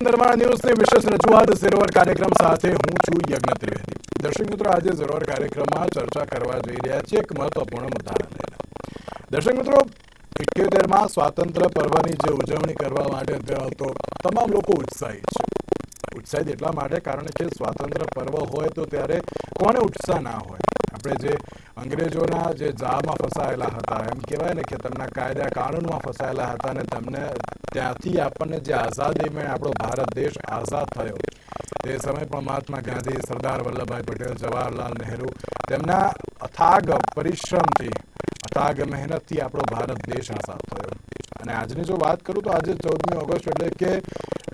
નમસ્કાર નિર્માણ ન્યૂઝની વિશેષ રજૂઆત ઝેરોવર કાર્યક્રમ સાથે હું છું યજ્ઞ ત્રિવેદી. દર્શક મિત્રો, આજે ઝેરોવર કાર્યક્રમમાં ચર્ચા કરવા જઈ રહ્યા છે એક મહત્વપૂર્ણ મુદ્દાને લઈને. દર્શક મિત્રો ઇઠ્યોતેરમાં સ્વાતંત્ર્ય પર્વની જે ઉજવણી કરવા માટે તો તમામ લોકો ઉત્સાહિત છે. ઉત્સાહિત એટલા માટે કારણ કે સ્વાતંત્ર્ય પર્વ હોય તો ત્યારે કોને ઉત્સાહ ના હોય? આપણે જે અંગ્રેજોના જે જામાં ફસાયેલા હતા, એમ કહેવાય ને કે તેમના કાયદા કાનૂનમાં ફસાયેલા હતા અને તેમને ત્યાંથી આપણને જે આઝાદી મેં આપણો ભારત દેશ આઝાદ થયો. તે સમય પણ મહાત્મા ગાંધી, સરદાર વલ્લભભાઈ પટેલ, જવાહરલાલ નહેરુ તેમના અથાગ પરિશ્રમથી, અથાગ મહેનતથી આપણો ભારત દેશ આઝાદ થયો. અને આજની જો વાત કરું તો આજે ચૌદમી ઓગસ્ટ એટલે કે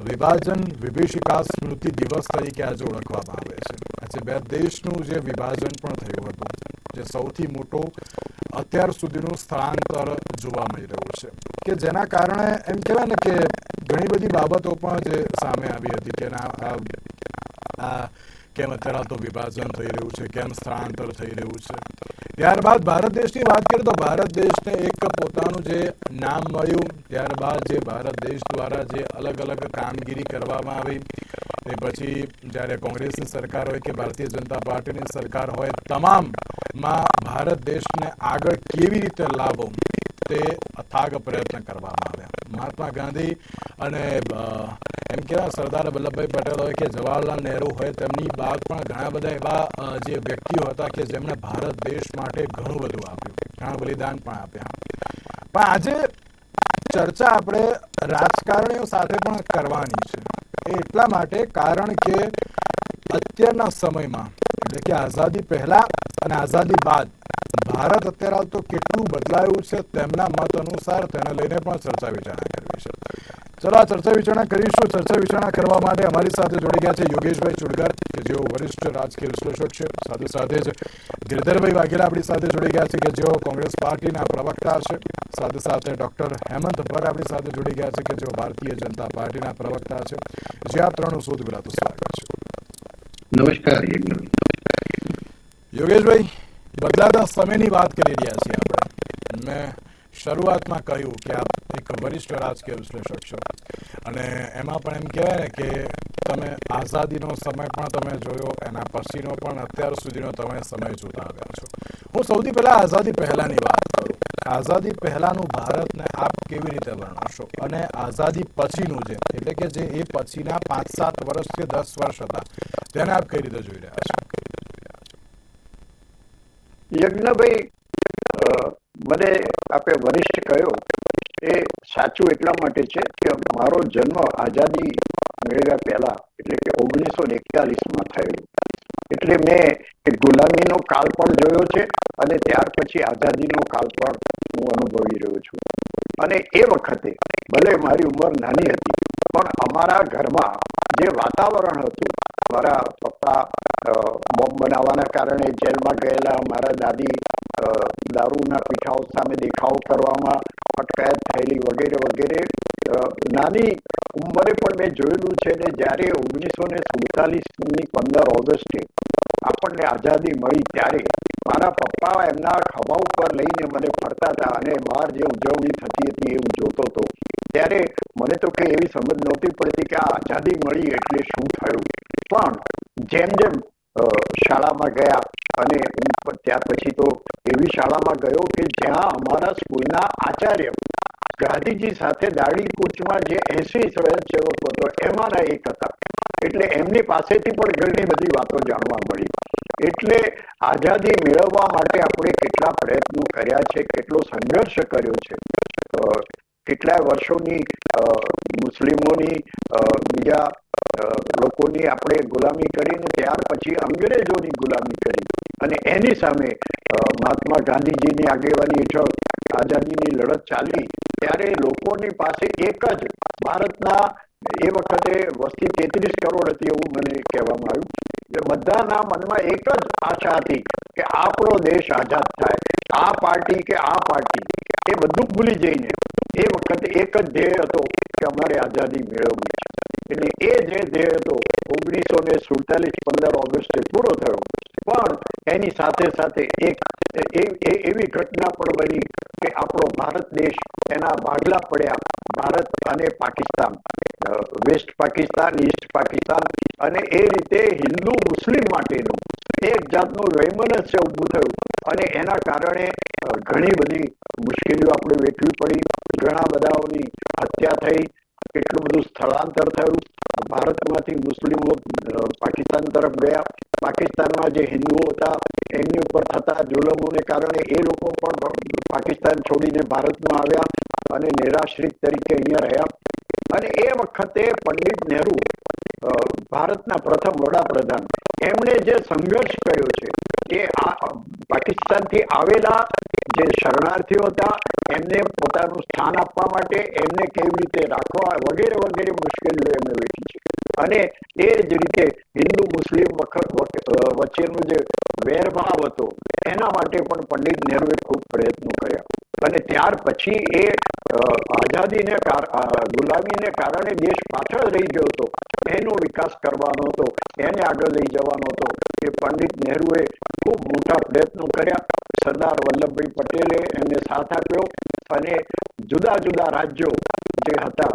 વિભાજન વિભીષિકા સ્મૃતિ દિવસ તરીકે આજે ઓળખવામાં આવે છે. આજે બે દેશનું જે વિભાજન પણ થયું હતું, જે સૌથી મોટો અત્યાર સુધીનું સ્થળાંતર જોવા મળી રહ્યું છે. કે જેના કારણે એમ કહેવાય ને કે ઘણી બધી બાબતો પણ જે સામે આવી હતી કે આ કેમ અત્યારે તો વિભાજન થઈ રહ્યું છે? કેમ સ્થળાંતર થઈ રહ્યું છે? ત્યારબાદ ભારત દેશની વાત કરીએ તો ભારત દેશને એક પોતાનું જે નામ મળ્યું, ત્યારબાદ જે ભારત દેશ દ્વારા જે અલગ અલગ કામગીરી કરવામાં આવી એ પછી જ્યારે કોંગ્રેસની સરકાર હોય કે ભારતીય જનતા પાર્ટીની સરકાર હોય તમામમાં ભારત દેશને આગળ કેવી રીતે લાવો તે અથાગ પ્રયત્ન કરવામાં આવ્યા. મહાત્મા ગાંધી અને એમ કહેવાય સરદાર વલ્લભભાઈ પટેલ હોય કે જવાહરલાલ નહેરુ હોય, તેમની બાદ પણ ઘણા બધા એવા જે વ્યક્તિઓ હતા કે જેમણે ભારત દેશ માટે ઘણું બધું આપ્યું, ઘણા બલિદાન પણ આપ્યા. પણ આજે ચર્ચા આપણે રાજકારણીઓ સાથે પણ કરવાની છે. એટલા માટે કારણ કે અત્યારના સમયમાં એટલે કે આઝાદી પહેલા અને આઝાદી બાદ ભારત અત્યારે હાલ તો કેટલું બદલાયું છે તેમના મત અનુસાર તેને લઈને પણ ચર્ચા વિચારણા કરવી છે ચલો આ ચર્ચા વિચારણા કરીશું ચર્ચા વિચારણા કરવા માટે અમારી સાથે જોડી ગયા છે યોગેશભાઈ ચુડગર કે જેઓ વરિષ્ઠ રાજકીય વિશ્લેષક છે સાથે સાથે જ ગિરધરભાઈ વાઘેલા આપણી સાથે જોડી ગયા છે કે જેઓ કોંગ્રેસ પાર્ટીના પ્રવક્તા છે સાથે સાથે ડોક્ટર હેમંત ભટ્ટ આપણી સાથે જોડી ગયા છે કે જેઓ ભારતીય જનતા પાર્ટીના પ્રવક્તા છે જે આ ત્રણ શોધ ગુજરાત સ્વાગત છે નમસ્કાર. યોગેશભાઈ બગદાદા સમયની વાત કરી રહ્યા છીએ આપણે. મેં શરૂઆતમાં કહ્યું કે આપ એક વરિષ્ઠ રાજકીય વિશ્લેષક છો. અને એમાં પણ એમ કહેવાય ને કે તમે આઝાદીનો સમય પણ તમે જોયો, એના પછીનો પણ અત્યાર સુધીનો તમે સમય જોતા આવ્યા છો. હું સૌથી પહેલાં આઝાદી પહેલાંની વાત કરું. આઝાદી પહેલાંનું ભારતને આપ કેવી રીતે વર્ણવશો? અને આઝાદી પછીનું જે, એટલે કે જે એ પછીના પાંચ, સાત વર્ષ કે દસ વર્ષ હતા, તેને આપ કઈ રીતે જોઈ રહ્યા છો? યજ્ઞભાઈ મને આપે વરિષ્ઠ કહ્યો એ સાચું એટલા માટે છે કે મારો જન્મ આઝાદી મેળવ્યા પહેલા, એટલે કે ઓગણીસો એકતાલીસમાં થયેલો. એટલે મેં ગુલામીનો કાળ પણ જોયો છે અને ત્યાર પછી આઝાદીનો કાળ પણ હું અનુભવી રહ્યો છું. અને એ વખતે ભલે મારી ઉંમર નાની હતી, પણ અમારા ઘરમાં જે વાતાવરણ હતું, મારા પપ્પા બોમ્બ બનાવવાના કારણે જેલમાં ગયેલા, મારા દાદી દારૂના પીઠાઓ સામે દેખાવ કરવામાં અટકાયત થયેલી વગેરે વગેરે. નાની ઉંમરે પણ મેં જોયેલું છે ને, જ્યારે ઓગણીસો ને સુડતાલીસની પંદર ઓગસ્ટે આપણને આઝાદી મળી, ત્યારે મારા પપ્પા એમના ખભા ઉપર લઈને મને ફરતા હતા અને બહાર જે ઉજવણી થતી હતી એ હું જોતો હતો. ત્યારે મને તો કઈ એવી સમજ નહોતી પડતી કે આ આઝાદી મળી એટલે શું થયું. પણ જેમ જેમ શાળામાં ગયા અને ત્યાર પછી તો એવી શાળામાં ગયો કે જ્યાં અમારા સ્કૂલના આચાર્ય ગાંધીજી સાથે દાડી કૂચમાં જે એસી સ્વયંસેવકો હતો એમાંના એક હતા. એટલે એમની પાસેથી પણ ઘણી બધી વાતો જાણવા મળી. એટલે આઝાદી મેળવવા માટે આપણે કેટલા પ્રયત્નો કર્યા છે, કેટલો સંઘર્ષ કર્યો છે. કેટલાય વર્ષોની મુસ્લિમોની બીજા લોકોની આપણે ગુલામી કરીને ત્યાર પછી અંગ્રેજોની ગુલામી કરી. અને એની સામે મહાત્મા ગાંધીજીની આગેવાની હેઠળ આઝાદીની લડત ચાલી, ત્યારે લોકોની પાસે એક જ ભારતના એ વખતે વસ્તી તેત્રીસ કરોડ હતી એવું મને કહેવામાં આવ્યું. બધાના મનમાં એક જ આશા હતી કે આપણો દેશ આઝાદ થાય. આ પાર્ટી કે આ પાર્ટી, એ બધું ભૂલી જઈને એ વખતે એક જ ધ્યેય હતો કે અમારે આઝાદી મેળવવી એટલે એ જે ધ્યેય હતો, ઓગણીસો ને સુડતાલીસ પંદર ઓગસ્ટે પૂરો થયો. પણ એની સાથે સાથે એક એવી ઘટના પણ બની કે આપણો ભારત દેશ એના ભાગલા પડ્યા. ભારત અને પાકિસ્તાન વેસ્ટ પાકિસ્તાન, ઈસ્ટ પાકિસ્તાન અને એ રીતે હિન્દુ, મુસ્લિમ માટેનું એક જાતનું વૈમનસ્ય ઊભું થયું. અને એના કારણે ઘણી બધી મુશ્કેલીઓ આપણે વેઠવી પડી. ઘણા બધાઓની હત્યા થઈ. કેટલું બધું સ્થળાંતર થયું. ભારતમાંથી મુસ્લિમો પાકિસ્તાન તરફ ગયા. પાકિસ્તાનમાં જે હિન્દુઓ હતા, એમની ઉપર થતા જુલમોને કારણે એ લોકો પણ પાકિસ્તાન છોડીને ભારતમાં આવ્યા અને નિરાશ્રિત તરીકે અહીંયા રહ્યા. અને એ વખતે પંડિત નહેરુ ભારતના પ્રથમ વડાપ્રધાન. એમણે જે સંઘર્ષ કર્યો છે કે આ પાકિસ્તાનથી આવેલા જે શરણાર્થીઓ હતા, એમને પોતાનું સ્થાન આપવા માટે, એમને કેવી રીતે રાખવા વગેરે વગેરે મુશ્કેલીઓ એમને વેઠી છે. અને એ જ રીતે હિન્દુ, મુસ્લિમ વચ્ચેનો જે વેરભાવ હતો, એના માટે પણ પંડિત નહેરુએ ખૂબ પ્રયત્નો કર્યા. અને ત્યાર પછી એ આઝાદીને ગુલામીને કારણે દેશ પાછળ રહી ગયો હતો. એનો વિકાસ કરવાનો હતો, એને આગળ લઈ જવાનો હતો. એ પંડિત નહેરુએ ખૂબ મોટા પ્રયત્નો કર્યા. સરદાર વલ્લભભાઈ પટેલે એમને સાથ આપ્યો અને જુદા જુદા રાજ્યો જે હતા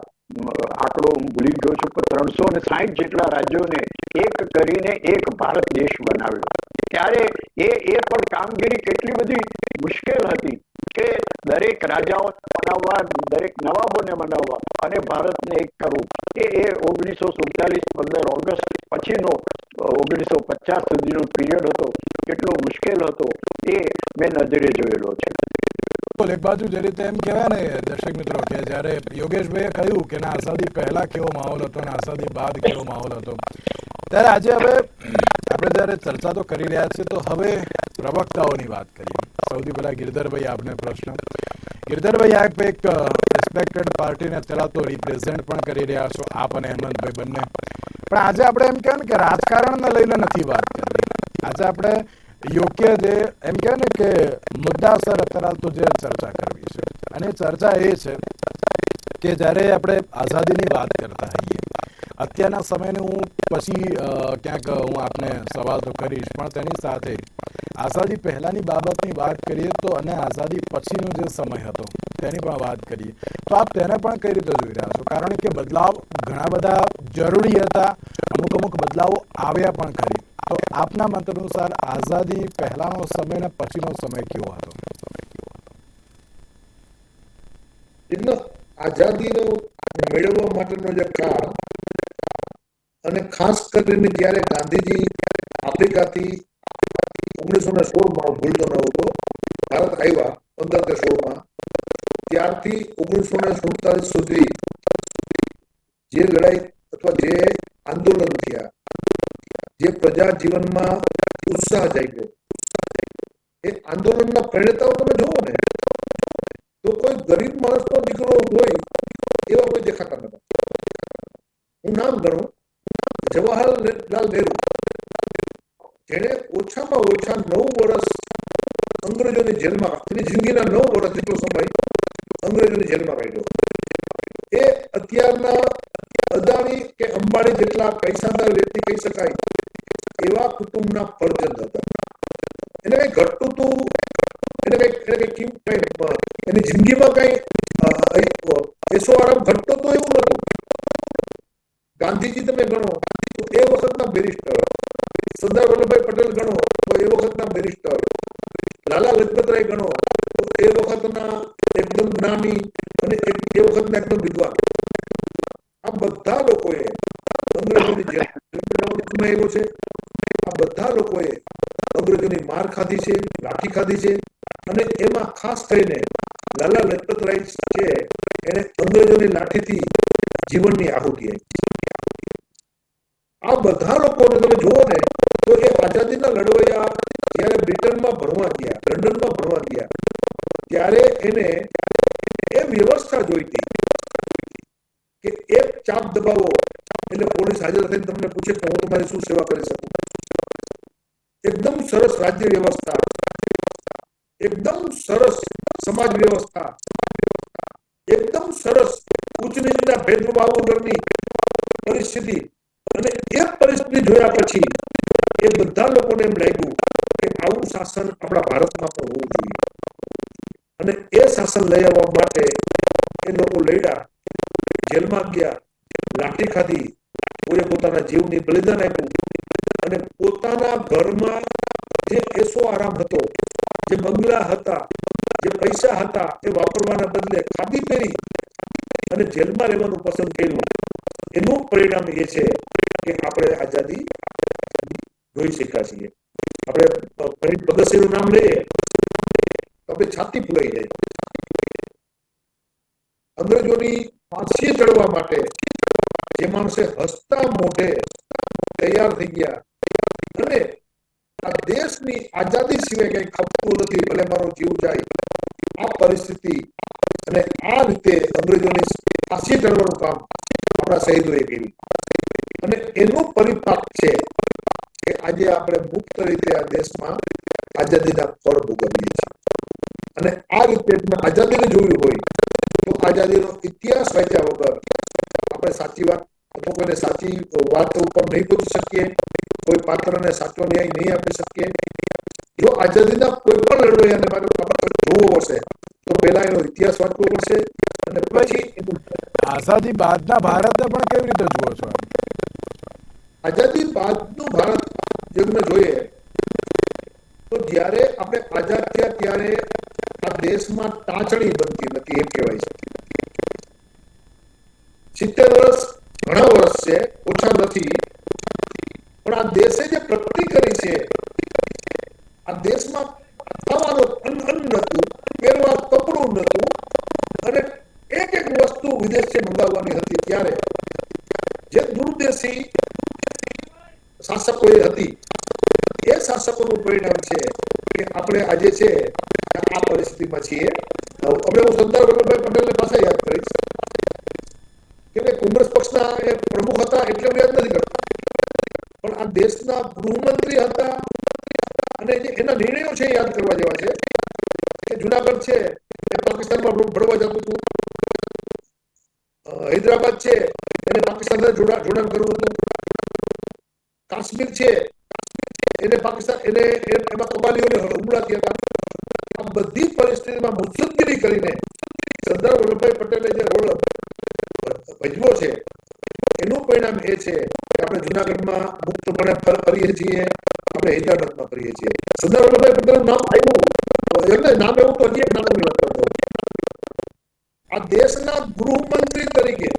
આંકડો ભૂલી ગયો છું, પણ ત્રણસો ને સાહીઠ જેટલા રાજ્યોને એક કરીને એક ભારત દેશ બનાવ્યો. ત્યારે એ એ પણ કામગીરી કેટલી બધી મુશ્કેલ હતી. કે દરેક રાજાઓ બનાવવા, દરેક નવાબોને બનાવવા અને ભારતને એક કરવું. કે એ ઓગણીસો સુડતાલીસ પંદર ઓગસ્ટ પછીનો ઓગણીસો પચાસ સુધીનો પિરિયડ હતો. કેટલો મુશ્કેલ હતો એ મેં નજરે જોયેલો છે. એક બાજુ જે રીતે એમ કહેવાય ને, દર્શક મિત્રો, કે જ્યારે યોગેશભાઈએ કહ્યું કે ના, આઝાદી પહેલા કેવો માહોલ હતો ને આઝાદી બાદ કેવો માહોલ હતો. ત્યારે આજે હવે આપણે જ્યારે ચર્ચા તો કરી રહ્યા છીએ, તો હવે પ્રવક્તાઓની વાત કરીએ. સૌથી પહેલા ગિરધરભાઈ આપને પ્રશ્ન. ગિરધરભાઈ, આપ એક રિસ્પેક્ટેડ પાર્ટીને અત્યારે તો રિપ્રેઝેન્ટ પણ કરી રહ્યા છો, આપ અને હેમંતભાઈ બંને. પણ આજે આપણે એમ કહેવાય કે રાજકારણને લઈને નથી વાત કરવી. આજે આપણે યોગ્ય જે, એમ કહે ને કે મુદ્દાસર અત્યારે તો જે ચર્ચા કરવી છે. અને ચર્ચા એ છે કે જ્યારે આપણે આઝાદીની વાત કરતા હોઈએ અત્યારના સમયને હું પછી ક્યાંક હું આપને સવાલ તો કરીશ, પણ તેની સાથે આઝાદી પહેલાંની બાબતની વાત કરીએ તો અને આઝાદી પછીનો જે સમય હતો, તેની પણ વાત કરીએ. તો આપ તેને પણ કઈ રીતે જોઈ રહ્યા છો? કારણ કે બદલાવ ઘણા બધા જરૂરી હતા, અમુક અમુક બદલાવો આવ્યા પણ ખરી. તો આપના મત અનુસાર આઝાદી પહેલાનો સમય અને પછીનો સમય કેવો હતો? આઝાદીનો મેળવવા માટેનો જે કાળ અને ખાસ કરીને જ્યારે ગાંધીજી આફ્રિકાથી ઓગણીસો ને સોળમાં ભૂલતો ન હતો, ભારત આવ્યા પંદર કે સોળમાં ત્યારથી ઓગણીસો ને સુડતાલીસ સુધી જે લડાઈ અથવા જે આંદોલન થયા, જે પ્રજા જીવનમાં ઉત્સાહ જાગ્યો. એ આંદોલનના પરિણતાઓ તમે જુઓ ને, તો કોઈ ગરીબ માણસનો દીકરો હોય એવા કોઈ દેખાતા નતા હું નામ ગણું જવાહરલાલ નહેરુ. જેણે ઓછામાં ઓછા નવ વર્ષ અંગ્રેજોની જેલમાં તેની જિંદગીના નવ વર્ષ જેટલો સમય અંગ્રેજોની જેલમાં કાઢ્યો. એ અત્યારના અદાણી કે અંબાણી જેટલા પૈસાદાર વ્યક્તિ કહી શકાય, એવા કુટુંબના પરજન હતા. એને કઈ ઘટતું હતું એને કઈ એને કઈ કઈ, એની જિંદગીમાં કઈ એસો આરામ ઘટતો તો એવું નતું ગાંધીજી તમે ગણો એ વખતના બેરિસ્ટર સરદાર વલ્લભભાઈ પટેલ ગણો તો એ વખતના બેરિસ્ટર લાલા લજપતરાય ગણો તો એ વખતના એકદમ જ્ઞાની અને એ વખતના એકદમ વિદ્વાન. આ બધા લોકોએ અંગ્રેજોની જેલમાં એવો છે. આ બધા લોકોએ અંગ્રેજોની માર ખાધી છે, લાઠી ખાધી છે અને એમાં ખાસ થઈને લાલા લજપતરાય છે, એને અંગ્રેજોની લાઠીથી જીવનની આહુતિ આપી આ બધા લોકોને તમે જુઓ ને, તો એ આઝાદીના લડવૈયા જ્યારે બ્રિટનમાં ભણવા ગયા, લંડનમાં ભણવા ગયા, ત્યારે એને એ વ્યવસ્થા જોઈતી કે એક ચાપ દબાવો, એટલે પોલીસ હાજર થઈને તમને પૂછે કે હું તમારી શું સેવા કરી શકું. એકદમ સરસ રાજ્ય વ્યવસ્થા, એકદમ સરસ સમાજ વ્યવસ્થા, એકદમ સરસ ઉચ્ચ નીચના ભેદભાવ વગરની પરિસ્થિતિ અને એક પરિસ્થિતિ જોયા પછી એ બધા લોકોને એમ લાગ્યું કે આવું શાસન આપણા ભારતમાં પણ હોવું જોઈએ. અને એ શાસન લઈ આવવા માટે એ લોકો લડ્યા, જેલમાં ગયા, લાઠી ખાધી, કોઈએ પોતાના જીવની બલિદાન આપ્યું અને પોતાના ઘરમાં જે એસો આરામ હતો, જે બંગલા હતા, જે પૈસા હતા એ વાપરવાના બદલે ખાદી પહેરી અને જેલમાં રહેવાનું પસંદ કર્યું. એનું પરિણામ એ છે કે આપણે આઝાદી જોઈ શક્યા છીએ. આપણે ફરીદ ભગતસિંહનું નામ લઈએ, તો આપણે છાતી ફૂલાઈ જાય. અંગ્રેજોની ફાંસીએ ચડવા માટે જે માણસે હસતા મોઢે તૈયાર થઈ ગયા, અને આ દેશની આઝાદી સિવાય કઈ ખપતું નથી, ભલે મારો જીવ જાય, આ પરિસ્થિતિ અને આ રીતે અંગ્રેજોની ફાંસીએ ચડવાનું કામ આપણા શહીદોએ કર્યું. અને એનો પરિપાક છે, કે આજે આપણે મુક્ત રીતે આ દેશમાં આઝાદીના ફળ ભોગવીએ છીએ અને આ રીતે તમે આઝાદીને જોયું હોય, તો આઝાદીનો ઇતિહાસ વાંચ્યા વગર આપણે સાચી વાત કોઈને સાચી વાત ઉપર નહીં પહોંચી શકીએ, કોઈ પાત્રને સાચો ન્યાય નહીં આપી શકીએ જો આઝાદીના કોઈ પણ લડવૈયાને આપણે જોવો હશે, તો પહેલા એનો ઇતિહાસ વાંચવો પડશે અને પછી આઝાદી બાદના ભારતને પણ કેવી રીતે જુઓ છો? આઝાદી બાદનું ભારત જો જોઈએ, તો જ્યારે આપણે આઝાદ થયા ત્યારે આ દેશમાં ટાંચણી બનતી નથી એમ કહેવાય છે. સિત્તેર વર્ષ ઘણા વર્ષ છે, ઓછા નથી, પણ આ દેશે જે પ્રગતિ કરી છે, આ દેશમાં ખાવાનું અન્ન નતું પહેરવા કપડું નતું અને એક એક વસ્તુ વિદેશથી મંગાવવાની હતી ત્યારે. જે દૂરદેશી શાસકોએ હતી. એ શાસકોનું પરિણામ છે કે આપણે આજે છે આ પરિસ્થિતિમાં છીએ. આપણે હું સરદાર વલ્લભભાઈ પટેલને પાછા યાદ કરીશ કે ભાઈ કોંગ્રેસ પક્ષના એ પ્રમુખ હતા એટલે હું યાદ નથી કરતો. પણ આ દેશના ગૃહમંત્રી હતા અને એના નિર્ણયો છે યાદ કરવા જેવા છે. કે જુનાગઢ છે, એ પાકિસ્તાનમાં ભળવા જતું હતું. હૈદરાબાદ છે, એને પાકિસ્તાન જોડાણ કરવું હતું. કાશ્મીર છે એને પાકિસ્તાન એને એમાં કબાલીઓને હુમલા થયા હતા બધી પરિસ્થિતિમાં મુસદગીરી કરીને સરદાર વલ્લભભાઈ પટેલે જે રોલ ભજવો છે એનું પરિણામ એ છે કે આપણે જુનાગઢમાં મુક્તપણે ફરીએ છીએ આપણે હૈદરાબાદમાં ફરીએ છીએ સરદાર વલ્લભભાઈ પટેલનું નામ આવ્યું એમને નામ એવું તો હજી એક નામની વાત આ દેશના ગૃહમંત્રી તરીકે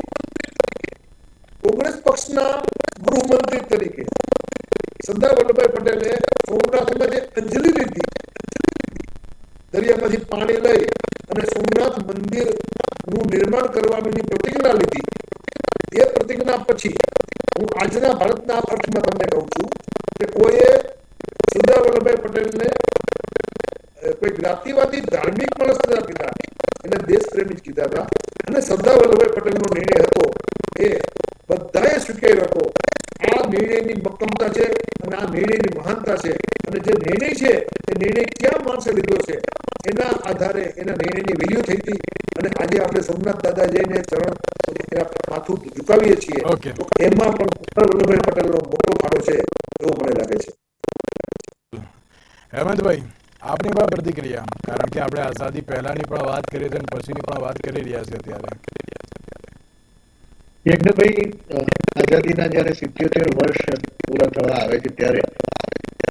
કોંગ્રેસ પક્ષના ગૃહમંત્રી તરીકે સરદાર વલ્લભભાઈ પટેલે સોમનાથમાં જે અંજલિ લીધી. દરિયામાંથી પાણી લઈ અને સોમનાથ મંદિરનું નિર્માણ કરવાની પ્રતિજ્ઞા લીધી. એ પ્રતિજ્ઞા પછી હું આજના ભારતના અર્થમાં તમને કહું છું કે કોઈએ સરદાર વલ્લભભાઈ પટેલને અ, કોઈ જ્ઞાતિવાદી ધાર્મિક માણસ નતા કીધા એને દેશ પ્રેમી જ કીધા હતા અને સરદાર વલ્લભભાઈ પટેલનો નિર્ણય હતો એ બધાએ સ્વીકાર્યો હતો આ નિર્ણયની મક્કમતા છે અને આ નિર્ણયની મહાનતા છે અને જે નિર્ણય છે એ નિર્ણય ક્યાં માણસે લીધો છે એના આધારે એના નિર્ણયની વેલ્યુ થઈ હતી અને આજે આપણે સોમનાથ દાદા જઈને ચરણ એના માથું ઝુકાવીએ છીએ Okay. તો એમાં પણ સરદાર વલ્લભભાઈ પટેલનો મોટો ફાળો છે એવું મને લાગે છે હેમંતભાઈ આપની પણ પ્રતિક્રિયા કારણ કે આપણે પહેલાની પણ વાત કરી છે અને પછીની પણ વાત કરી રહ્યા છે અત્યારે. યજ્ઞભાઈ આઝાદીના જ્યારે સિત્યોતેર વર્ષ પૂરા થવા આવે છે ત્યારે,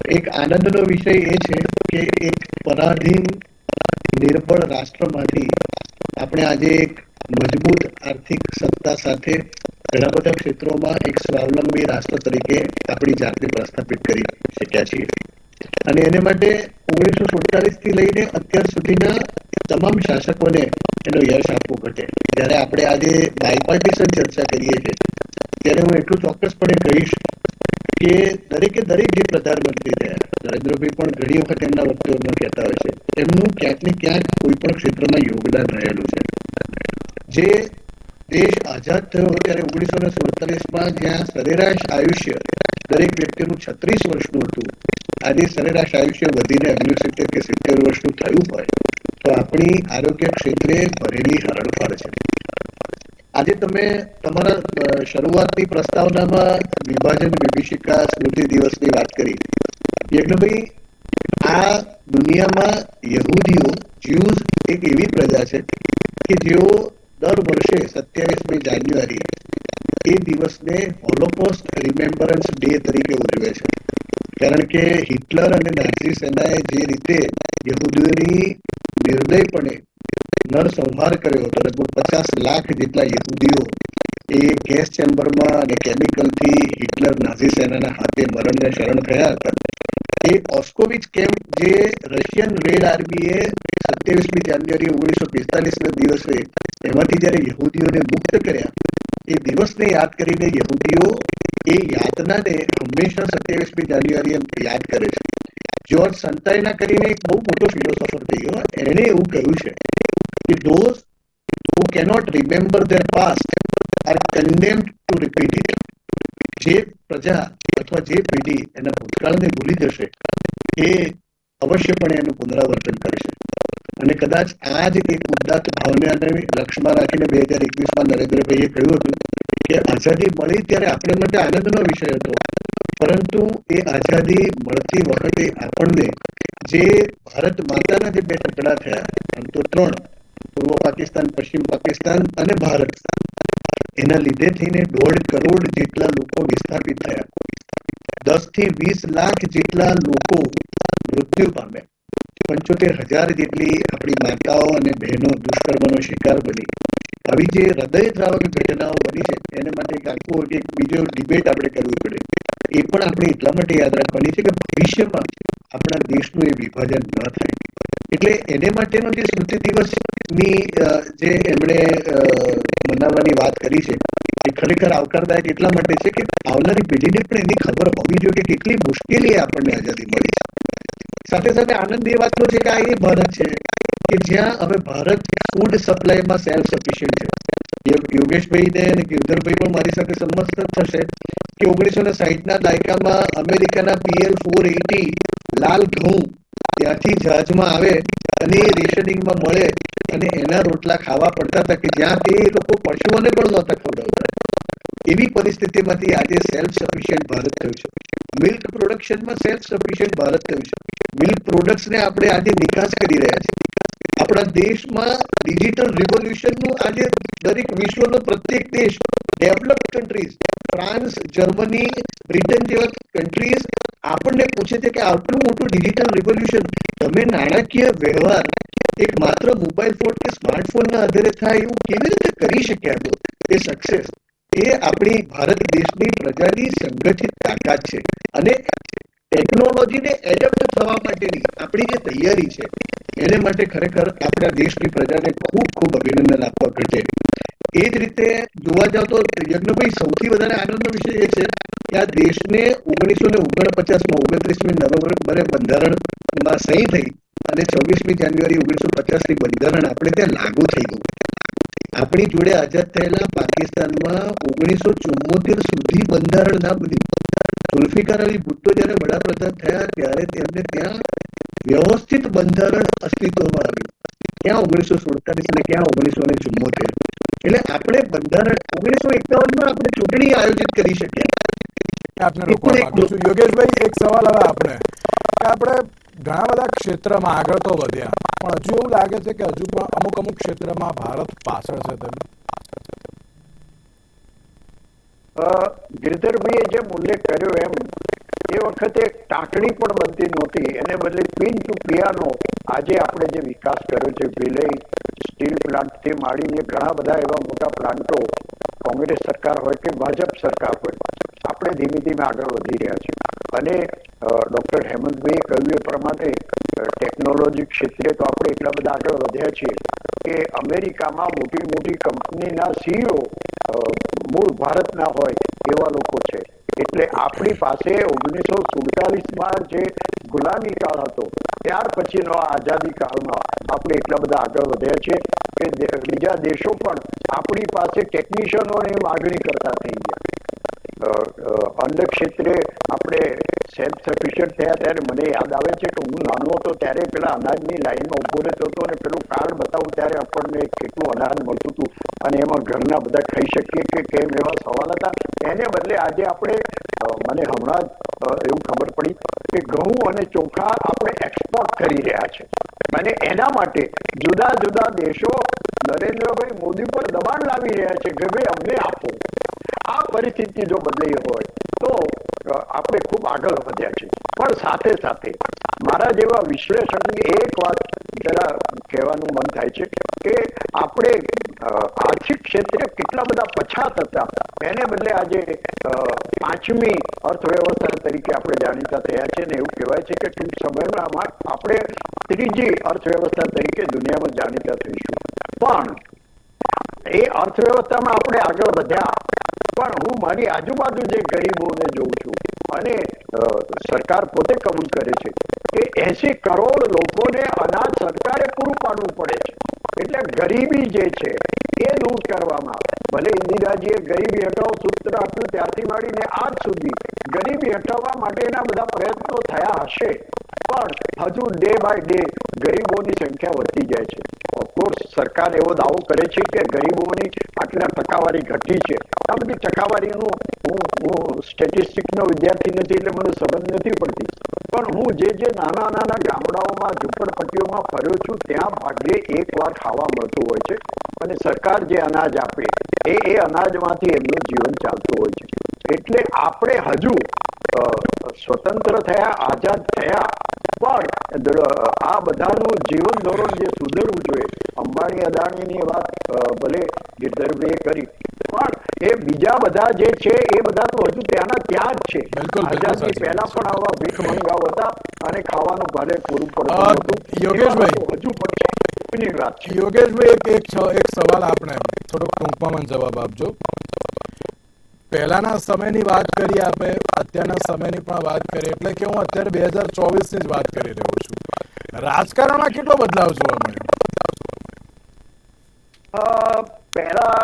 એક આનંદનો વિષય એ છે કે એક પરાધીન, નિર્બળ રાષ્ટ્રમાંથી આપણે આજે એક મજબૂત આર્થિક સત્તા સાથે ઘણા બધા ક્ષેત્રોમાં એક સ્વાવલંબી રાષ્ટ્ર તરીકે આપણી જાતને પ્રસ્થાપિત કરી શક્યા છીએ. અને એને માટે ઓગણીસો સુડતાલીસથી લઈને અત્યાર સુધીના તમામ શાસકોને એનો યશ આપવો ઘટે. જ્યારે આપણે આજે બાયપાર્ટીશન ચર્ચા કરીએ છીએ, ત્યારે હું એટલું ચોક્કસપણે કહીશ કે દરેકે દરેક જે પ્રધાનમંત્રી થયા નરેન્દ્રભાઈ પણ ઘણી વખત એમના વક્તવ્યમાં કહેતા હોય છે, એમનું ક્યાંક ને ક્યાંક કોઈ પણ ક્ષેત્રમાં યોગદાન રહેલું છે. જે દેશ આઝાદ થયો ત્યારે ઓગણીસો ને સુડતાલીસમાં જ્યાં સરેરાશ આયુષ્ય દરેક વ્યક્તિનું છત્રીસ વર્ષનું હતું. આજે સરેરાશ આયુષ્ય વધીને ઓગણસિત્તેર કે સિત્તેર વર્ષનું થયું હોય, તો આપણી આરોગ્ય ક્ષેત્રે ભરેલી હરણફાળ છે. આજે તમે તમારા શરૂઆતની પ્રસ્તાવનામાં વિભાજન, વિભીષિકા, સ્મૃતિ દિવસની વાત કરી. યજ્ઞભાઈ, આ દુનિયામાં યહૂદીઓ જ્યુઝ એક એવી પ્રજા છે કે જેઓ દર વર્ષે સત્યાવીસમી જાન્યુઆરી એ દિવસને હોલોકોસ્ટ રિમેમ્બરન્સ ડે તરીકે ઉજવે છે. કારણ કે હિટલર અને નાઝી સેનાએ જે રીતે યહૂદીઓની નિર્દયપણે નરસંહાર કર્યો હતો, લગભગ પચાસ લાખ જેટલા યહૂદીઓ એ ગેસ ચેમ્બરમાં અને કેમિકલથી હિટલર નાઝી સેનાના હાથે મરણને શરણ થયા હતા. એ ઓસ્કોવિચ કેમ્પ જે રશિયન રેડ આર્મીએ સત્યાવીસમી જાન્યુઆરી ઓગણીસો પિસ્તાલીસના દિવસે એમાંથી જ્યારે યહૂદીઓને મુક્ત કર્યા, એ દિવસને યાદ કરીને યહૂદીઓ એ યાતનાને હંમેશા સત્યાવીસમી જાન્યુઆરી યાદ કરે છે. જ્યોર્જ સંતાઈના કરીને એક બહુ મોટો ફિલોસોફર થયો એણે એવું કહ્યું છે કે those who cannot remember their past are condemned to repeat it. જે પ્રજા અથવા જે પેઢી એના ભૂતકાળને ભૂલી જશે, એ અવશ્યપણે એનું પુનરાવર્તન કરશે. અને કદાચ આ જ એક ઉદાત્ત ભાવનાને લક્ષ્યમાં રાખીને બે હજાર એકવીસમાં નરેન્દ્રભાઈએ કહ્યું હતું કે આઝાદી મળી ત્યારે આપણે માટે આનંદનો વિષય હતો. પરંતુ એ આઝાદી મળતી વખતે આપણને જે ભારત માતાના જે બે ટકડા થયા, આમ તો ત્રણ, પૂર્વ પાકિસ્તાન, પશ્ચિમ પાકિસ્તાન અને ભારત એના લીધે થઈને દોઢ કરોડ જેટલા લોકો વિસ્થાપિત થયા. દસથી વીસ લાખ જેટલા લોકો મૃત્યુ પામ્યા. પંચોતેર હજાર જેટલી આપણી માતાઓ અને બહેનો દુષ્કર્મનો શિકાર બની. આવી જે હૃદયદ્રાવક ઘટનાઓ બની છે, એને માટે આખું એક બીજો ડિબેટ આપણે કરવું પડે. એ પણ આપણે એટલા માટે યાદ રાખવાની છે કે ભવિષ્યમાં આપણા દેશનું એ વિભાજન ન થાય. એટલે એને માટેનો જે સ્મૃતિ દિવસની અ, જે એમણે મનાવવાની વાત કરી છે એ ખરેખર આવકારદાયક એટલા માટે છે કે આવનારી પેઢીને પણ એની ખબર હોવી જોઈએ કે કેટલી મુશ્કેલી આપણને આઝાદી મળી સાથે સાથે આનંદ એ વાતનો છે કે આ એ ભારત છે કે જ્યાં હવે ભારત ફૂડ સપ્લાયમાં સેલ્ફ સફિશિયન્ટ છે. યોગેશભાઈ ને અને ગિરધરભાઈ પણ મારી સાથે સંમત થશે કે ઓગણીસો ને સાહીઠના દાયકામાં અમેરિકાના પીએલ ફોર એટી લાલ ઘઉં ત્યાંથી જહાજમાં આવે અને રેશનિંગમાં મળે અને એના રોટલા ખાવા પડતા હતા કે જ્યાં તે લોકો પશુઓને પણ નહોતા ખવડાવતા એવી પરિસ્થિતિમાંથી આજે સેલ્ફ સફિશિયન્ટ ભારત થયું છે. મિલ્ક પ્રોડક્શનમાં સેલ્ફ સફિશિયન્ટ ભારત થયું છે. મિલ્ક પ્રોડક્ટ્સને આપણે આજે નિકાસ કરી રહ્યા છીએ. આપણા દેશમાં ડિજિટલ રિવોલ્યુશનનું આજે દરેક વિશ્વનો પ્રત્યેક દેશ develop countries France, Germany, Britain જેવા કન્ટ્રીઝ આપણને પૂછે છે કે આટલું મોટું ડિજિટલ રિવોલ્યુશન તમે નાણાકીય વ્યવહાર એક માત્ર મોબાઈલ ફોન કે સ્માર્ટફોનના આધારે થાય એવું કેવી રીતે કરી શક્યા છો? એ સક્સેસ એ આપણી ભારત દેશની પ્રજાની સંગઠિત તાકાત છે. અને ટેકનોલોજીને એડપ્ટ થવા માટેની આપણી જે તૈયારી છે, એને માટે ખરેખર આપણા દેશની પ્રજાને ખૂબ ખૂબ અભિનંદન આપવા ઘટે એ જ રીતે જોવા જાવ તો યજ્ઞભાઈ સૌથી વધારે આનંદનો વિષય એ છે કે આ દેશને ઓગણીસો ને ઓગણપચાસમાં ઓગણત્રીસમી નવેમ્બરે બંધારણમાં સહી થઈ અને છવ્વીસમી જાન્યુઆરી ઓગણીસો પચાસની બંધારણ આપણે ત્યાં લાગુ થઈ ગયું. આપણી જોડે આઝાદ થયેલા પાકિસ્તાનમાં ઓગણીસો ચુમ્મોતેર સુધી બંધારણ ના બન્યું જુલ્ફિકાર અલી ભુટ્ટો જ્યારે વડાપ્રધાન થયા ત્યારે તેમને ત્યાં વ્યવસ્થિત બંધારણ અસ્તિત્વમાં આવ્યું. ક્યાં ઓગણીસો સુડતાલીસ અને ક્યાં ઓગણીસો ને ચુમ્મોતેર એટલે આપણે બંધારણ ઓગણીસો એકાવનમાં આપણે ચૂંટણી આયોજિત કરી શકીએ. આપને યોગેશભાઈ એક સવાલ હવે આપણે આપણે ઘણા બધા ક્ષેત્રમાં આગળ તો વધ્યા. પણ હજુ એવું લાગે છે કે હજુ પણ અમુક અમુક ક્ષેત્રમાં ભારત પાછળ છે તેમ. ગિરધરભાઈએ જેમ ઉલ્લેખ કર્યો એમ, એ વખતે ટાંકણી પણ બનતી નહોતી. એને બદલે પિન ટુ પિયાનો આજે આપણે જે વિકાસ કર્યો છે, વિલય સ્ટીલ પ્લાન્ટથી માંડીને ઘણા બધા એવા મોટા પ્લાન્ટો કોંગ્રેસ સરકાર હોય કે ભાજપ સરકાર હોય, આપણે ધીમે ધીમે આગળ વધી રહ્યા છીએ. અને ડોક્ટર હેમંતભાઈએ કહ્યું એ પ્રમાણે ટેકનોલોજી ક્ષેત્રે તો આપણે એટલા બધા આગળ વધ્યા છીએ કે અમેરિકામાં મોટી મોટી કંપનીના સીઈઓ મૂળ ભારતના હોય એવા લોકો છે. એટલે આપણી પાસે ઓગણીસો સુડતાલીસમાં જે ગુલામી કાળ હતો, ત્યાર પછીનો આઝાદી કાળમાં આપણે એટલા બધા આગળ વધ્યા છીએ કે બીજા દેશો પણ આપણી પાસે ટેકનિશિયનોની માગણી કરતા થઈ ગયા. અન્ન ક્ષેત્રે આપણે સેલ્ફ સફિશિયન્ટ થયા ત્યારે મને યાદ આવે છે કે હું નાનો હતો ત્યારે પેલા અનાજની લાઈનમાં ઊભો રહેતો હતો અને પેલું કાર્ડ બતાવું ત્યારે આપણને કેટલું અનાજ મળતું હતું. અને એમાં ઘરના બધા ખાઈ શકીએ કે કેમ એવા સવાલ હતા. એને બદલે આજે આપણે મને હમણાં એવું ખબર પડી કે ઘઉં અને ચોખા આપણે એક્સપોર્ટ કરી રહ્યા છે. અને એના માટે જુદા જુદા દેશો નરેન્દ્રભાઈ મોદી પર દબાણ લાવી રહ્યા છે કે ભાઈ અમને આપો. આ પરિસ્થિતિ જો બદલાઈ હોય તો આપણે ખૂબ આગળ વધ્યા છે પણ સાથે સાથે મારા જેવા વિશ્લેષકની એક વાત જરા કહેવાનું મન થાય છે કે આપણે આર્થિક ક્ષેત્રે કેટલા બધા પછાત હતા. એને બદલે આજે પાંચમી અર્થવ્યવસ્થા તરીકે આપણે જાણીતા થયા છે ને એવું કહેવાય છે કે ટૂંક સમયમાં આપણે ત્રીજી અર્થવ્યવસ્થા તરીકે દુનિયામાં જાણીતા થઈશું. પણ એ અર્થવ્યવસ્થામાં આપણે આગળ વધ્યા પણ હું મારી આજુબાજુ જે ગરીબોને જોઉં છું અને સરકાર પોતે કબૂલ કરે છે કે એસી કરોડ લોકોને અનાજ સરકારે પૂરું પાડવું પડે છે. એટલે ગરીબી જે છે એ દૂર કરવામાં ભલે ઇન્દિરાજીએ ગરીબી હટાવો સૂત્ર આપ્યું ત્યારથી માંડીને આજ સુધી ગરીબી હટાવવા માટેના બધા પ્રયત્નો થયા હશે. પણ હજુ ડે બાય ડે ગરીબોની સંખ્યા વધતી જાય છે. ઓફકોર્સ સરકાર એવો દાવો કરે છે કે ગરીબોની આટલા ટકાવારી ઘટી છે. આ બધી ટકાવારીનું હું હું સ્ટેટિસ્ટિકનો વિદ્યાર્થી નથી એટલે મને સંબંધ નથી પડતી. પણ હું જે જે નાના નાના ગામડાઓમાં, ઝૂંપડપટ્ટીઓમાં ફર્યો છું, ત્યાં ભાગ્યે એક વાર ખાવા મળતું હોય છે. અને સરકાર જે અનાજ આપે, એ એ અનાજમાંથી એમનું જીવન ચાલતું હોય છે. એટલે આપણે હજુ સ્વતંત્ર થયા આઝાદ થયા. પણ આ બધાનું જીવન ધોરણ જે સુધરવું જોઈએ અંબાણી અદાણીની વાત ભલે ગિરધરભાઈએ કરી પણ એ બીજા બધા જે છે એ બધા તો હજુ ત્યાંના ત્યાં જ છે. આઝાદી પહેલા પણ આવા ભીખ મંગાવ હતા અને ખાવાનું ભારે પૂરું પડતું હતું. યોગેશભાઈ. હજુ પણ યોગેશભાઈ એક એક સવાલ આપણે થોડોક ટૂંકમાં જવાબ આપજો. પહેલાના સમયની વાત કરીએ આપણે, અત્યારના સમયની પણ વાત કરીએ. એટલે કે હું અત્યારે બે હજાર ચોવીસની જ વાત કરી રહ્યો છું. રાજકારણમાં કેટલો બદલાવ જોવા મળ્યો? પહેલા,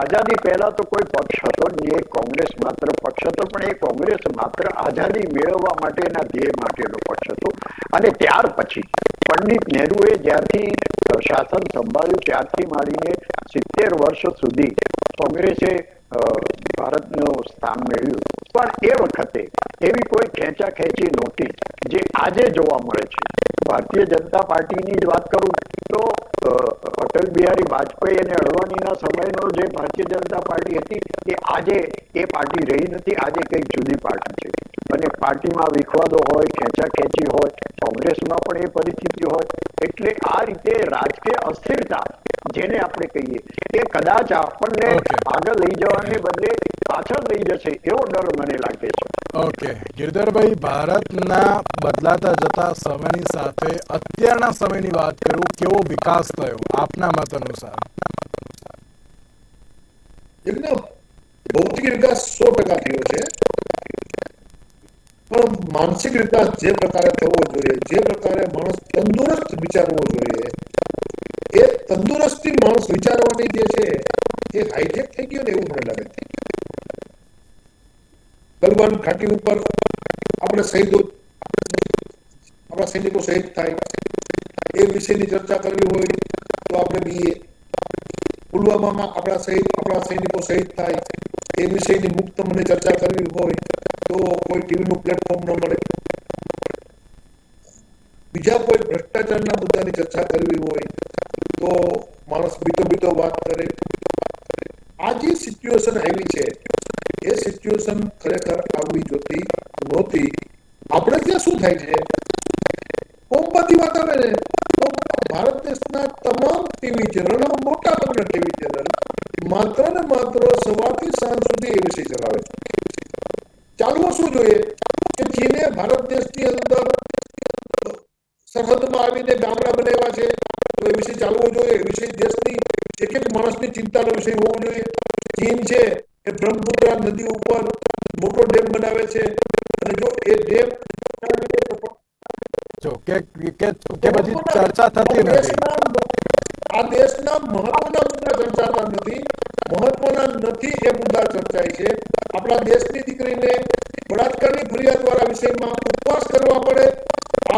આઝાદી પહેલા તો કોઈ પક્ષ હતો નહીં. એ કોંગ્રેસ માત્ર પક્ષ હતો, પણ એ કોંગ્રેસ માત્ર આઝાદી મેળવવા માટેના ધ્યેય માટેનો પક્ષ હતો. અને ત્યાર પછી પંડિત નહેરુએ જ્યારથી શાસન સંભાળ્યું, ત્યારથી માંડીને સિત્તેર વર્ષ સુધી કોંગ્રેસે ભારતનું સ્થાન મેળવ્યું. પણ એ વખતે એવી કોઈ ખેંચા ખેંચી નહોતી જે આજે જોવા મળે છે. ભારતીય જનતા પાર્ટીની જ વાત કરું તો અટલ બિહારી વાજપેયી અને અડવાણીના સમયનો જે ભારતીય જનતા પાર્ટી હતી એ આજે એ પાર્ટી રહી નથી, આજે કંઈક જુદી પાર્ટી છે. અને પાર્ટીમાં વિખવાદો હોય ખેંચા ખેંચી હોય, કોંગ્રેસમાં પણ એ પરિસ્થિતિ હોય, એટલે આ રીતે રાજકીય અસ્થિરતા જેને આપણે કહીએ એ કદાચ આપણને આગળ લઈ જવાને બદલે પાછળ લઈ જશે એવો ડર મને લાગે છે. ઓકે ગિરધરભાઈ ભારતના બદલાતા જતા સમયની સાથે અત્યારના સમયની વાત કરું કેવો વિકાસ થયો આપના મત અનુસાર? એમનો ભૌતિક વિકાસ સો ટકા થયો છે. પણ માનસિક વિકાસ જે પ્રકારે થવો જોઈએ જે પ્રકારે માણસ તંદુરસ્ત વિચારવો જોઈએ એ તંદુરસ્તી માણસ વિચારવાની જે છે, એ હાઈજેક થઈ ગયો ને એવું મને લાગે ગલવાન ઘાટી ઉપર આપણે શહીદો આપણા સૈનિકો શહીદ થાય. એ વિષયની ચર્ચા કરવી હોય તો આપણે બીએ. પુલવામામાં આપણા શહીદ, આપણા સૈનિકો શહીદ થાય. એ વિષયની મુક્ત મને ચર્ચા કરવી હોય તો કોઈ ટીવીનું પ્લેટફોર્મ ન મળે. બીજા કોઈ ભ્રષ્ટાચારના મુદ્દાની ચર્ચા કરવી હોય તો માણસ બીતો બીતો વાત કરે આ જે સિચ્યુએશન આવી છે, એ સિચ્યુએશન ખરેખર આવવી જોતી નહોતી. આપણે ત્યાં શું થાય છે? કોમપતિ વાત આવે ને, તો ભારત દેશના તમામ ટીવી ચેનલ મોટા ભાગના ટીવી ચેનલ માત્ર ને માત્ર સવારથી સાંજ સુધી એ વિષય ચલાવે છે. ચાલવું શું જોઈએ? કે ચીને ભારત દેશની અંદર સરહદમાં આવીને ગામડા બનાવ્યા છે તો એ વિષય ચાલવો જોઈએ વિષય દેશની એક એક માણસની ચિંતાનો વિષય હોવો જોઈએ. ચીન છે એ બ્રહ્મપુત્ર નદી ઉપર મોટો ડેમ બનાવે છે. અને જો એ ડેમ જો કે કે કે બધી ચર્ચા થતી નથી. આ દેશના મહત્વના મુદ્દા ચર્ચાતા નથી. મહત્વના નથી એ મુદ્દા ચર્ચાય છે. આપણા દેશની દીકરીને બળાત્કારની ફરિયાદ વાળા વિષયમાં ઉપવાસ કરવા પડે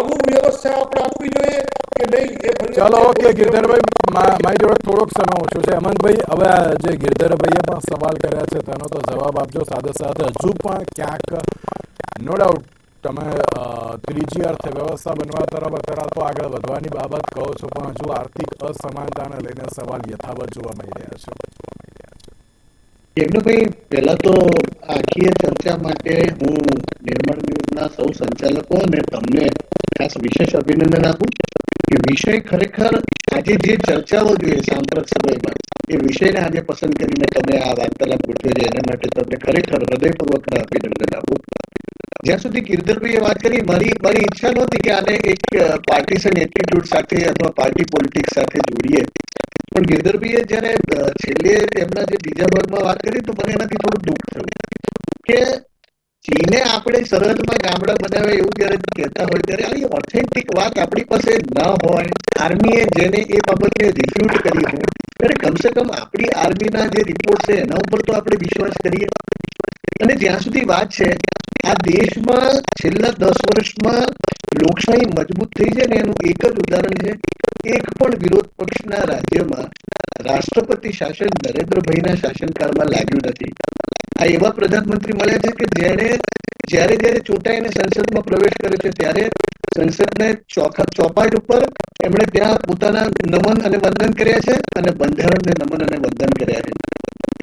આવું વ્યવસ્થા આપણે આપવી જોઈએ કે નહીં એ ચાલો ઓકે ગિરધરભાઈ મારી જોડે થોડોક સમય ઓછો છે. અમનભાઈ હવે જે ગિરધરભાઈએ પણ સવાલ કર્યા છે તેનો તો જવાબ આપજો સાથે સાથે. હજુ પણ ક્યાંક નો ડાઉટ તમે ત્રીજી અર્થવ્યવસ્થા બનવા તરફ અત્યારે તો આગળ વધવાની બાબત કહો છો પણ હજુ આર્થિક અસમાનતાને લઈને સવાલ યથાવત જોવા મળી રહ્યા છે. યજ્ઞભાઈ પહેલા તો આખી ચર્ચા માટે હું નિર્મળ ન્યૂઝના સૌ સંચાલકો અને તમને ખાસ વિશેષ અભિનંદન આપું કે વિષય ખરેખર આજે જે ચર્ચાઓ જોઈએ સાંપ્રત સમયમાં, એ વિષયને આજે પસંદ કરીને તમે આ વાર્તાલાપ ગોઠવ્યો છે, એના માટે તમને ખરેખર હૃદયપૂર્વકના અભિનંદન આપું. જ્યાં સુધી કિર્દરભાઈએ વાત કરી, મારી મારી ઈચ્છા નહોતી કે આને એક પાર્ટીશન એટીટ્યુડ સાથે અથવા પાર્ટી પોલિટિક્સ સાથે જોડીએ. પણ ગેદરબીએ જ્યારે છેલ્લે એમના જે બીજા ભાગમાં વાત કરી, તો મને એનાથી થોડું દુઃખ થયું. કે ચીને આપણે સરહદમાં ગામડા બનાવે એવું જ્યારે કહેતા હોય, ત્યારે આવી ઓથેન્ટિક વાત આપણી પાસે ન હોય. આર્મીએ જેને એ બાબતને રિફ્યુટ કરી હોય, ત્યારે કમસે કમ આપણી આર્મીના જે રિપોર્ટ છે, એના ઉપર તો આપણે વિશ્વાસ કરીએ. અને જ્યાં સુધી વાત છે, આ દેશમાં છેલ્લા દસ વર્ષમાં લોકશાહી મજબૂત થઈ છે ને એનું એક જ ઉદાહરણ છે એક પણ વિરોધ પક્ષના રાજ્યમાં રાષ્ટ્રપતિ શાસન નરેન્દ્રભાઈના શાસનકાળમાં લાગ્યું નથી. આ એવા પ્રધાનમંત્રી મળ્યા છે કે જેણે જ્યારે જ્યારે ચૂંટાઈને સંસદમાં પ્રવેશ કર્યો છે, ત્યારે સંસદને ચોખા ચોપાટ ઉપર એમણે ત્યાં પોતાના નમન અને વંદન કર્યા છે અને બંધારણને નમન અને વંદન કર્યા છે.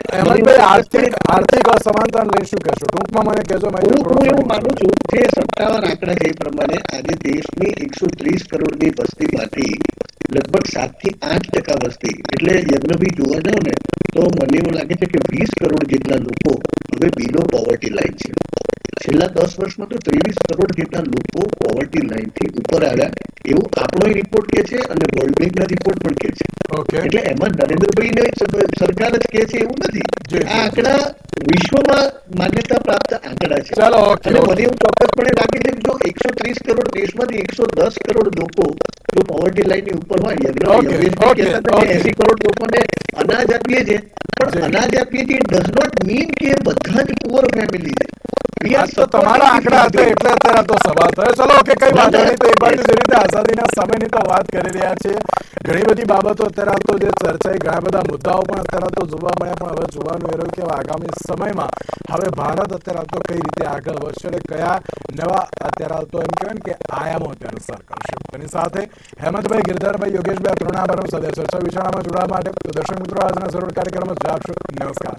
હેમંતભાઈ આર્થિક આર્થિક અસમાનતા લઈ શું? કહેશો ટૂંકમાં મને કહેજો હું એવું માનું છું જે સત્તાવાર આંકડા જે પ્રમાણે આજે દેશની એકસો ત્રીસ કરોડની વસ્તીમાંથી લગભગ સાતથી આઠ ટકા વસ્તી એટલે યજ્ઞભાઈ જોવા જાવ ને તો મને એવું લાગે છે કે વીસ કરોડ જેટલા લોકો હવે બિલો પોવર્ટી લાઈન છે. છેલ્લા દસ વર્ષમાં તો ત્રેવીસ કરોડ જેટલા લોકો પોવર્ટી લાઈનથી ઉપર આવ્યા એવું આપણો રિપોર્ટ કે છે અને વર્લ્ડ બેંકના રિપોર્ટ પણ કે છે. એટલે એમાં નરેન્દ્રભાઈ ને સરકાર જ કે છે એવું નથી. આ આંકડા વિશ્વમાં માન્યતા પ્રાપ્ત આંકડા છે. અને મને એવું ચોક્કસપણે લાગે છે કે જો એકસો ત્રીસ કરોડ દેશમાંથી એકસો દસ કરોડ લોકો જો પોવર્ટી લાઈનની ઉપર હોય. એસી કરોડ લોકોને અનાજ આપીએ છીએ. પણ અનાજ આપીએ છીએ ડઝ નોટ મીન કે બધા જ પુઅર ફેમિલી છે. તમારા આંકડા એટલે સવાલ થયો. ચલો, ઓકે, કઈ વાંધો નહીં, તો તો વાત કરી રહ્યા છે. ઘણી બધી બાબતો અત્યારે તો જે ચર્ચાઈ બધા મુદ્દાઓ પણ અત્યારે જોવા મળ્યા એ કે આગામી સમયમાં હવે ભારત અત્યારે તો કઈ રીતે આગળ વધશે અને કયા નવા અત્યારે તો એમ કહેવાય કે આયામો અત્યારે સર કરશે. તેની સાથે હેમંતભાઈ ગિરધરભાઈ, યોગેશભાઈ ત્રણાભાઈનો સદય ચર્ચા વિચારણામાં જોડાવા માટે દર્શક મિત્રો, આજના જરૂર કાર્યક્રમમાં જ આપશો. નમસ્કાર.